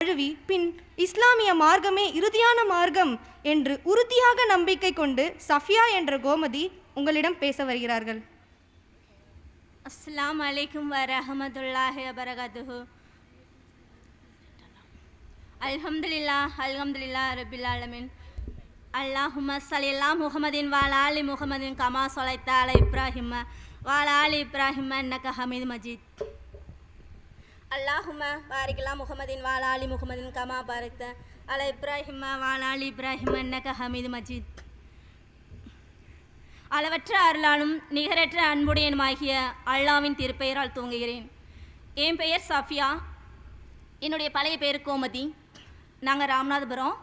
தழுவி பின் இஸ்லாமிய மார்க்கமே இறுதியான மார்க்கம் என்று உறுதியாக நம்பிக்கை கொண்டு சஃபியா என்ற கோமதி உங்களிடம் பேச வருகிறார்கள். அஸ்லாம் அலைக்கும் வரஹமத்துல்லாஹி வபரகாத்துஹு. அல்ஹம்துலில்லா அல்ஹம்துலில்லா ரபில் ஆலமீன். அல்லாஹும்ம சலில்லா முகமதின் வாலாலி முகமதின் கமா ஸலைத்த இப்ராஹிம் இப்ராஹிம வாலா ஆலி இப்ராஹிம இன்னக ஹமீது மஜீத். அல்லாஹும பாரிக்லா முகமதின் வாலாலி முகமதின் கமா பாரக்த அல இப்ராஹிம வாலாலி இப்ராஹிம் இப்ராஹிம ஹமீது மஜீத். அளவற்ற அருளாலும் நிகரற்ற அன்புடையனுமாகிய அல்லாவின் திருப்பெயரால் தூங்குகிறேன் என் பெயர் சஃபியா. என்னுடைய பழைய பேர் கோமதி. நாங்கள் ராமநாதபுரம்.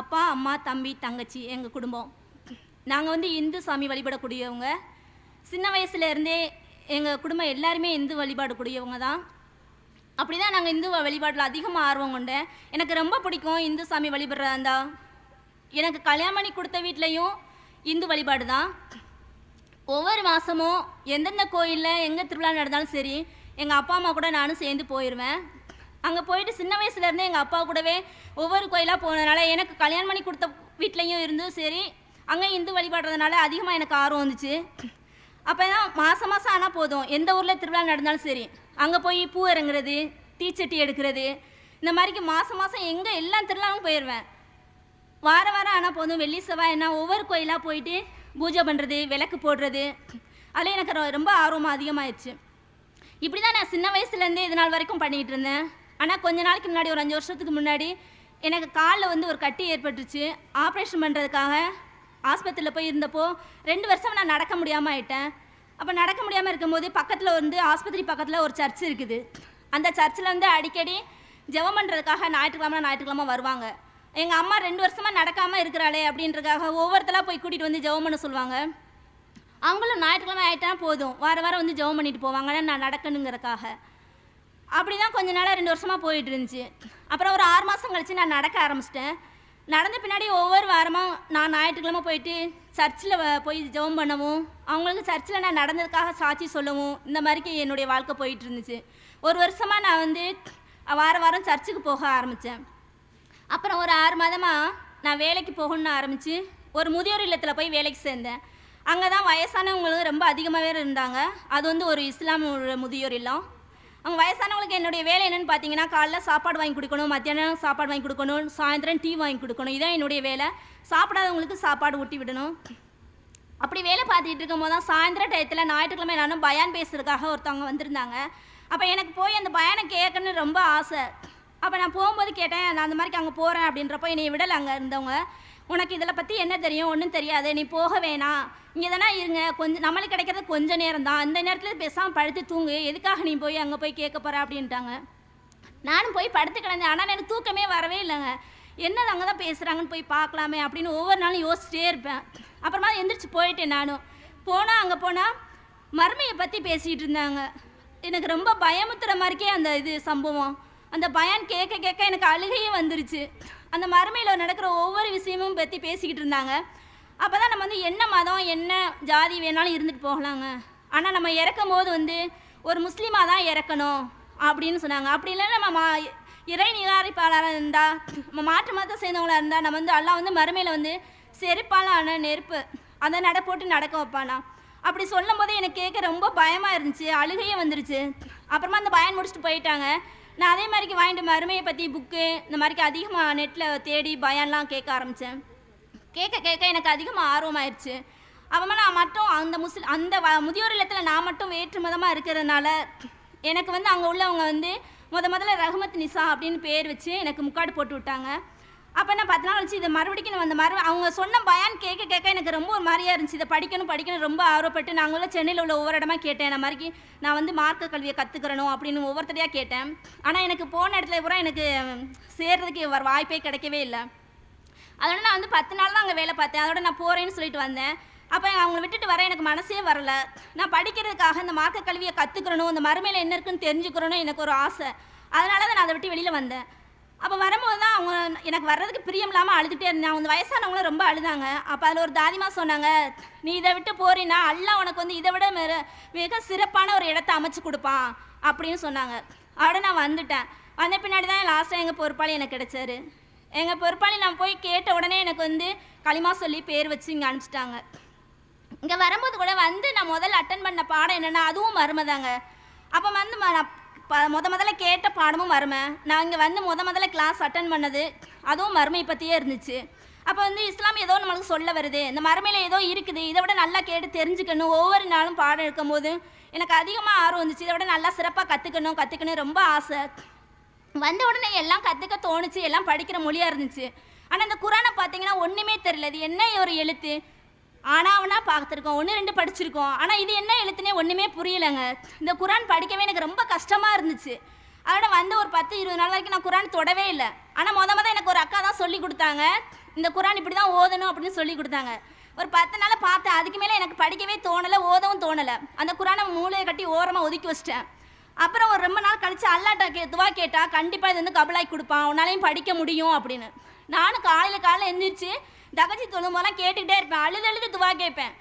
அப்பா அம்மா தம்பி தங்கச்சி எங்கள் குடும்பம். நாங்கள் வந்து இந்து சாமி வழிபடக்கூடியவங்க. சின்ன வயசுலேருந்தே எங்கள் குடும்பம் எல்லாருமே இந்து வழிபாடக்கூடியவங்க தான். அப்படி தான் நாங்கள் இந்து வழிபாட்டில் அதிகமாக ஆர்வம் கொண்டேன் எனக்கு ரொம்ப பிடிக்கும் இந்து சாமி வழிபடுற அந்த எனக்கு கல்யாணம் பண்ணி கொடுத்த வீட்லேயும் இந்து வழிபாடு தான். ஒவ்வொரு மாதமும் எந்தெந்த கோயிலில் எங்கே திருவிழா நடந்தாலும் சரி எங்கள் அப்பா அம்மா கூட நானும் சேர்ந்து போயிடுவேன் அங்கே போயிட்டு சின்ன வயசுலேருந்தே எங்கள் அப்பா கூடவே ஒவ்வொரு கோயிலாக போனதுனால எனக்கு கல்யாணம் பண்ணி கொடுத்த வீட்லேயும் இருந்தும் சரி அங்கே இந்து வழிபாடுறதுனால அதிகமாக எனக்கு ஆர்வம் வந்துச்சு. அப்போ தான் மாதம் மாதம் ஆனால் போதும். எந்த ஊரில் திருவிழா நடந்தாலும் சரி. அங்கே போய் பூ இறங்குறது தீச்சட்டி எடுக்கிறது. இந்த மாதிரிக்கு மாதம் மாதம் எங்கே எல்லா திருவிழாவும் போயிடுவேன் வார வாரம் ஆனால் போதும். வெள்ளி செவ்வாய் என்ன ஒவ்வொரு கோயிலாக போயிட்டு பூஜை பண்ணுறது விளக்கு போடுறது. அதில் எனக்கு ரொ- ரொம்ப ஆர்வம் அதிகமாகிடுச்சு இப்படி தான் நான் சின்ன வயசுலேருந்தே இது நாள் வரைக்கும் பண்ணிகிட்டு இருந்தேன். ஆனால் கொஞ்ச நாளைக்கு முன்னாடி ஒரு அஞ்சு வருஷத்துக்கு முன்னாடி எனக்கு காலில் வந்து ஒரு கட்டி ஏற்பட்டுருச்சு. ஆப்ரேஷன் பண்ணுறதுக்காக ஆஸ்பத்திரியில் போய் இருந்தப்போ ரெண்டு வருஷம் நான் நடக்க முடியாமல் ஆயிட்டேன். அப்போ நடக்க முடியாமல் இருக்கும்போது பக்கத்தில் வந்து ஆஸ்பத்திரி பக்கத்தில் ஒரு சர்ச் இருக்குது. அந்த சர்ச்சில் வந்து அடிக்கடி ஜெபம் பண்ணுறதுக்காக ஞாயிற்றுக்கிழமை ஞாயிற்றுக்கிழமை வருவாங்க. எங்கள் அம்மா ரெண்டு வருஷமாக நடக்காமல் இருக்கிறாளே அப்படின்றதுக்காக ஒவ்வொருத்தலாக போய் கூட்டிகிட்டு வந்து ஜெபம் பண்ண சொல்லுவாங்க. அவங்களும் ஞாயிற்றுக்கிழமை ஆகிட்டா போதும். வார வாரம் வந்து ஜெபம் பண்ணிட்டு போவாங்க. நான் நடக்கணுங்கிறக்காக அப்படி தான் கொஞ்ச நாளாக ரெண்டு வருஷமாக போயிட்டு இருந்துச்சு. அப்புறம் ஒரு ஆறு மாதம் கழிச்சு நான் நடக்க ஆரம்பிச்சிட்டேன். நடந்த பின்னாடி ஒவ்வொரு வாரமும் நான் ஞாயிற்றுக்கிழமை போயிட்டு சர்ச்சில் போய் ஜெபம் பண்ணவும் அவங்களுக்கு சர்ச்சில் நான் நடந்ததுக்காக சாட்சி சொல்லவும் இந்த மாதிரிக்கு என்னுடைய வாழ்க்கை போயிட்டு இருந்துச்சு ஒரு வருஷமாக நான் வந்து வார வாரம் சர்ச்சுக்கு போக ஆரம்பித்தேன். அப்புறம் ஒரு ஆறு மாதமாக நான் வேலைக்கு போகணும்னு ஆரம்பித்து ஒரு முதியோர் இல்லத்தில் போய் வேலைக்கு சேர்ந்தேன். அங்கே தான் வயசானவங்களும் ரொம்ப அதிகமாகவே இருந்தாங்க. அது வந்து ஒரு இஸ்லாம் ஒரு முதியோர் இல்லம். அவங்க வயசானவங்களுக்கு என்னுடைய வேலை என்னென்னு பார்த்தீங்கன்னா காலைல சாப்பாடு வாங்கி கொடுக்கணும் மத்தியானம் சாப்பாடு வாங்கி கொடுக்கணும் சாயந்தரம் டீ வாங்கி கொடுக்கணும். இதான் என்னுடைய வேலை. சாப்பிடாதவங்களுக்கு சாப்பாடு ஊட்டி விடணும். அப்படி வேலை பார்த்துட்டு இருக்கும்போது தான் சாயந்தர டயத்தில் ஞாயிற்றுக்கிழமை நானும் பயான் பேசுறதுக்காக ஒருத்தவங்க வந்திருந்தாங்க. அப்போ எனக்கு போய் அந்த பயானை கேட்கணும்னு ரொம்ப ஆசை. அப்போ நான் போகும்போது கேட்டேன் நான் அந்த மாதிரி அங்கே போகிறேன் அப்படின்றப்போ என்னை விடலை அங்கே இருந்தவங்க. உனக்கு இதில் பற்றி என்ன தெரியும்? ஒன்றும் தெரியாது. நீ போக வேணாம். இங்கே தானே இருங்க. கொஞ்சம் நம்மளுக்கு கிடைக்கிறது கொஞ்சம் நேரம் தான் அந்த நேரத்தில் பேசாமல் படுத்து தூங்கு. எதுக்காக நீ போய் அங்கே போய் கேட்க போகிற அப்படின்ட்டாங்க. நானும் போய் படுத்து கிடந்தேன். ஆனால் எனக்கு தூக்கமே வரவே இல்லைங்க. என்னது அங்கே தான் பேசுகிறாங்கன்னு போய் பார்க்கலாமே அப்படின்னு ஒவ்வொரு நாளும் யோசிச்சிட்டே இருப்பேன். அப்புறமா எந்திரிச்சு போயிட்டேன் நானும் போனால் அங்கே போனால் மருமையை பற்றி பேசிகிட்டு இருந்தாங்க. எனக்கு ரொம்ப பயமுத்துற மாதிரிக்கே அந்த இது சம்பவம். அந்த பயான் கேட்க கேட்க எனக்கு அழுகையே வந்துருச்சு. அந்த மறுமையில் நடக்கிற ஒவ்வொரு விஷயமும் பற்றி பேசிக்கிட்டு இருந்தாங்க. அப்போ தான் நம்ம வந்து என்ன மதம் என்ன ஜாதி வேணாலும் இருந்துட்டு போகலாங்க. ஆனால் நம்ம இறக்கும் போது வந்து ஒரு முஸ்லீமாக தான் இறக்கணும் அப்படின்னு சொன்னாங்க. அப்படி இல்லைன்னா நம்ம மா- இறை நிராகரிப்பாளராக இருந்தால் நம்ம மாற்று மதத்தை சேர்ந்தவங்களாக இருந்தால் நம்ம வந்து எல்லாம் வந்து மறுமையில் வந்து செருப்பாலான நெருப்பு அதை நட போட்டு நடக்க வைப்பானா? அப்படி சொல்லும் போதே எனக்கு கேட்க ரொம்ப பயமாக இருந்துச்சு அழுகையே வந்துருச்சு. அப்புறமா அந்த பயன் முடிச்சுட்டு போயிட்டாங்க. நான் அதே மாதிரிக்கு வாங்கிட்டு மருமையை பற்றி புக்கு இந்த மாதிரிக்கு அதிகமாக நெட்டில் தேடி பயன்லாம் கேட்க ஆரம்பித்தேன் கேட்க கேட்க எனக்கு அதிகமாக ஆர்வமாயிருச்சு. அவன் நான் மட்டும் அந்த முஸ்லி அந்த வ- முதியோர் இல்லத்தில் நான் மட்டும் வேற்றுமதமாக இருக்கிறதுனால எனக்கு வந்து அங்கே உள்ளவங்க வந்து முத முதல்ல ரஹமத் நிசா அப்படின்னு பேர் வச்சு எனக்கு முக்காடு போட்டு விட்டாங்க. அப்போ நான் பத்து நாள் கழிச்சு இதை மறுபடிக்கும் நான் அந்த மறு அவங்க சொன்ன பயான் கேட்க கேட்க எனக்கு ரொம்ப ஒரு மாதிரியாக இருந்துச்சு. இதை படிக்கணும் படிக்கணும் ரொம்ப ஆர்வப்பட்டு நாங்களும் சென்னையில் உள்ள ஒவ்வொரு இடமா கேட்டேன். இந்த மாதிரி நான் வந்து மார்க்க கல்வியை கற்றுக்கிறணும் அப்படின்னு ஒவ்வொருத்தரையாக கேட்டேன். ஆனால் எனக்கு போன இடத்துல பூரா எனக்கு சேர்றதுக்கு வர வாய்ப்பே கிடைக்கவே இல்லை. அதோட நான் வந்து பத்து நாள் தான் அங்கே வேலை பார்த்தேன். அதோட நான் போகிறேன்னு சொல்லிட்டு வந்தேன். அப்போ அவங்கள விட்டுட்டு வர எனக்கு மனசே வரல. நான் படிக்கிறதுக்காக இந்த மார்க்க கல்வியை கற்றுக்கிறணும் இந்த மறுமையில் என்ன இருக்குன்னு தெரிஞ்சுக்கிறணும் எனக்கு ஒரு ஆசை. அதனால தான் நான் அதை விட்டு வெளியில் வந்தேன். அப்போ வரும்போது தான் அவங்க எனக்கு வர்றதுக்கு பிரியம் இல்லாமல் அழுதுகிட்டே இருந்தேன். அவங்க வயசானவங்களும் ரொம்ப அழுதாங்க. அப்போ அதில் ஒரு தாதிமா சொன்னாங்க நீ இதை விட்டு போறீன்னா அல்லாஹ் உனக்கு வந்து இதை விட மிக மிக சிறப்பான ஒரு இடத்த அமைச்சு கொடுப்பான் அப்படின்னு சொன்னாங்க. அதோட நான் வந்துட்டேன். வந்த பின்னாடி தான் லாஸ்ட்டாக எங்கள் பொறுப்பாளி எனக்கு கிடைச்சாரு. எங்கள் பொறுப்பாளி நான் போய் கேட்ட உடனே எனக்கு வந்து களிமா சொல்லி பேர் வச்சு இங்கே அனுப்பிச்சிட்டாங்க. இங்கே வரும்போது கூட வந்து நான் முதல்ல அட்டன் பண்ண பாடம் என்னென்னா அதுவும் மருமைதாங்க. அப்போ வந்து ம- நான் முத முதல்ல கேட்ட பாடமும் மருமை. நான் இங்கே வந்து முத முதல்ல கிளாஸ் அட்டன் பண்ணது அதுவும் மருமை பற்றியே இருந்துச்சு. அப்போ வந்து இஸ்லாம் ஏதோ நம்மளுக்கு சொல்ல வருது. இந்த மருமையில் ஏதோ இருக்குது. இதை விட நல்லா கேட்டு தெரிஞ்சுக்கணும். ஒவ்வொரு நாளும் பாடம் எடுக்கும்போது எனக்கு அதிகமாக ஆர்வம் வந்துச்சு. இதை விட நல்லா சிறப்பாக கற்றுக்கணும் கற்றுக்கணும் ரொம்ப ஆசை. வந்த உடனே எல்லாம் கற்றுக்க தோணுச்சு. எல்லாம் படிக்கிற மொழியாக இருந்துச்சு. ஆனால் இந்த குரானை பார்த்தீங்கன்னா ஒன்றுமே தெரியல. இது என்ன ஒரு எழுத்து? ஆனாவனா பார்த்துருக்கோம். ஒன்று ரெண்டு படிச்சிருக்கோம். ஆனால் இது என்ன எழுத்துனே ஒன்றுமே புரியலைங்க. இந்த குரான் படிக்கவே எனக்கு ரொம்ப கஷ்டமாக இருந்துச்சு. அதனால் வந்து ஒரு பத்து இருபது நாள் வரைக்கும் நான் குரான் தொடவே இல்லை. ஆனால் மொத மொதல் எனக்கு ஒரு அக்கா தான் சொல்லி கொடுத்தாங்க. இந்த குரான் இப்படி தான் ஓதணும் அப்படின்னு சொல்லி கொடுத்தாங்க. ஒரு பத்து நாள் பார்த்தேன் அதுக்கு மேலே எனக்கு படிக்கவே தோணலை ஓதவும் தோணலை. அந்த குரானை மூளையை கட்டி ஓரமாக ஒதுக்கி வச்சிட்டேன். அப்புறம் ஒரு ரொம்ப நாள் கழிச்சு அல்லாட்டா கே துவா கேட்டால் கண்டிப்பாக இது வந்து கபலாக்கி கொடுப்பான். உன்னாலையும் படிக்க முடியும் அப்படின்னு. நானும் காலையில் காலையில் எழுந்திரிச்சு தகச்சி தொழும்போலாம் கேட்டுக்கிட்டே இருப்பேன். அழுது அழுது துவா கேட்பேன்.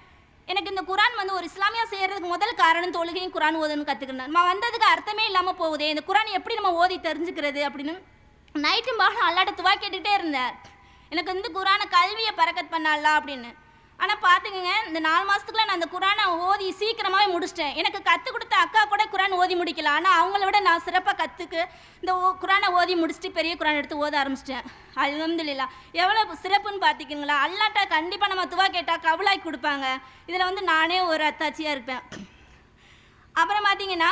எனக்கு இந்த குரான் வந்து ஒரு இஸ்லாமியா செய்கிறதுக்கு முதல் காரணம் தொழுகையும் குரான் ஓதுன்னு கற்றுக்கினேன் நான் வந்ததுக்கு அர்த்தமே இல்லாமல் போகுதே இந்த குரான் எப்படி நம்ம ஓதி தெரிஞ்சுக்கிறது அப்படின்னு நைட்டும் பாகம் அல்லாட்ட துவா கேட்டுக்கிட்டே இருந்தேன். எனக்கு வந்து குரானை கல்வியை பறக்கத் பண்ணலாம் அப்படின்னு. ஆனால் பார்த்துக்கங்க இந்த நாலு மாதத்துக்குள்ள நான் அந்த குரானை ஓதி சீக்கிரமாகவே முடிச்சிட்டேன். எனக்கு கற்றுக் கொடுத்த அக்கா கூட குரான் ஓதி முடிக்கல. ஆனால் அவங்கள விட நான் சிறப்பாக கற்றுக்கு இந்த ஓ குரானை ஓதி முடிச்சுட்டு பெரிய குரான் எடுத்து ஓத ஆரம்பிச்சிட்டேன். அல்ஹம்துலில்லாஹ் எவ்வளோ சிறப்புன்னு பார்த்துக்கிங்களா அல்லாட்டா கண்டிப்பாக நம்ம துவா கேட்டால் கவுலாக்கி கொடுப்பாங்க. இதில் வந்து நானே ஒரு அத்தாச்சியாக இருப்பேன். அப்புறம் பார்த்தீங்கன்னா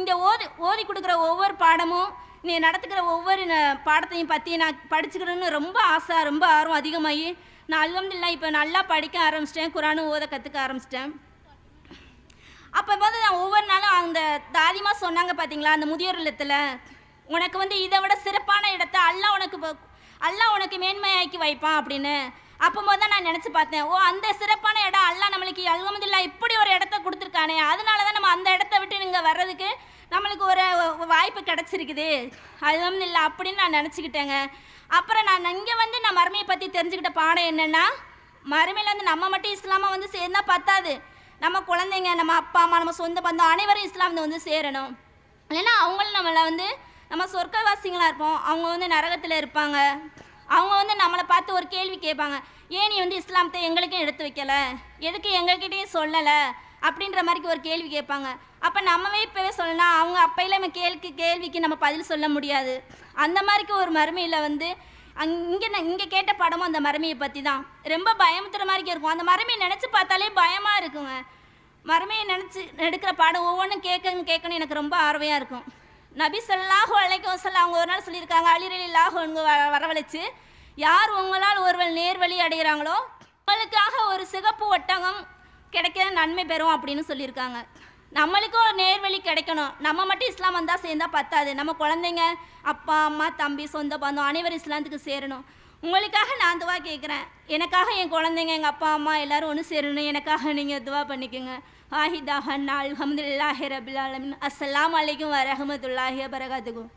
இந்த ஓதி ஓதி கொடுக்குற ஒவ்வொரு பாடமும் நீ நடத்துக்கிற ஒவ்வொரு பாடத்தையும் பற்றி நான் படிச்சுக்கிறேன்னு ரொம்ப ஆசை ரொம்ப ஆர்வம் அதிகமாகி நான் அல்ஹம்துல்லா இப்போ நல்லா படிக்க ஆரம்பிச்சிட்டேன் குரானும் ஓத கற்றுக்க ஆரம்பிச்சிட்டேன். அப்போ வந்து நான் ஒவ்வொரு நாளும் அந்த தாதிமா சொன்னாங்க பார்த்தீங்களா அந்த முதியோர் இல்லத்தில் உனக்கு வந்து இதை விட சிறப்பான இடத்த அல்லாஹ் உனக்கு அல்லா அல்லாஹ் உனக்கு மேன்மையாக்கி வைப்பான் அப்படின்னு. அப்போது தான் நான் நினச்சி பார்த்தேன் ஓ அந்த சிறப்பான இடம் அல்லாஹ் நம்மளுக்கு அல்ஹமதுல்லா இப்படி ஒரு இடத்த கொடுத்துருக்கானே அதனால தான் நம்ம அந்த இடத்த விட்டு நீங்கள் வர்றதுக்கு நம்மளுக்கு ஒரு வாய்ப்பு கிடச்சிருக்குது. இல்லை அப்படின்னு நான் நினச்சிக்கிட்டேங்க. அப்புறம் நான் இங்கே வந்து நான் மறுமையை பற்றி தெரிஞ்சுக்கிட்ட பாடம் என்னென்னா மறுமையில் வந்து நம்ம மட்டும் இஸ்லாமாக வந்து சேர்ந்தா பத்தாது. நம்ம குழந்தைங்க நம்ம அப்பா அம்மா நம்ம சொந்த பந்தம் அனைவரும் இஸ்லாமில் வந்து சேரணும். இல்லைன்னா அவங்களும் நம்மளை வந்து நம்ம சொர்க்கவாசிங்களாக இருப்போம். அவங்க வந்து நரகத்தில் இருப்பாங்க. அவங்க வந்து நம்மளை பார்த்து ஒரு கேள்வி கேட்பாங்க. ஏன் நீ வந்து இஸ்லாமத்தை எங்களுக்கும் எடுத்து வைக்கலை? எதுக்கு எங்ககிட்டயும் சொல்லலை? அப்படின்ற மாதிரி ஒரு கேள்வி கேட்பாங்க. அப்போ நம்மவே இப்போவே சொல்லலாம் அவங்க அப்பையில் நம்ம கேள்வி கேள்விக்கு நம்ம பதில் சொல்ல முடியாது. அந்த மாதிரிக்கு ஒரு மறுமையில் வந்து அங் இங்கே இங்கே கேட்ட படமும் அந்த மறுமையை பற்றி தான் ரொம்ப பயமுத்துற மாதிரி இருக்கும். அந்த மறுமையை நினச்சி பார்த்தாலே பயமாக இருக்குங்க. மறுமையை நினச்சி எடுக்கிற பாடம் ஒவ்வொன்றும் கேட்கணும் கேட்கணும் எனக்கு ரொம்ப ஆர்வையாக இருக்கும். நபி சொல்லாஹோ அழைக்கும் சொல்ல அவங்க ஒரு நாள் சொல்லியிருக்காங்க அலிரலில்லாஹு அன்ஹு வ வரவழைச்சு யார் உங்களால் ஒருவள் நேர்வழி அடைகிறாங்களோ உங்களுக்காக ஒரு சிகப்பு ஒட்டகம் கிடைக்க நன்மை பெறும் அப்படின்னு சொல்லியிருக்காங்க. நம்மளுக்கும் ஒரு நேர்வழி கிடைக்கணும். நம்ம மட்டும் இஸ்லாம் வந்தால் சேர்ந்தால் பத்தாது. நம்ம குழந்தைங்க அப்பா அம்மா தம்பி சொந்த பந்தம் அனைவரும் இஸ்லாத்துக்கு சேரணும். உங்களுக்காக நான் துவா கேட்குறேன் எனக்காக என் குழந்தைங்க எங்கள் அப்பா அம்மா எல்லோரும் ஒன்று சேரணும். எனக்காக நீங்கள் துவா பண்ணிக்கோங்க. ஆஹிதாஹன் அல்ஹம்துலில்லாஹி ரபில் அலமின் அஸ்ஸலாமு அலைக்கும் வரஹமத்துல்லாஹி வரகாத்துக்கும்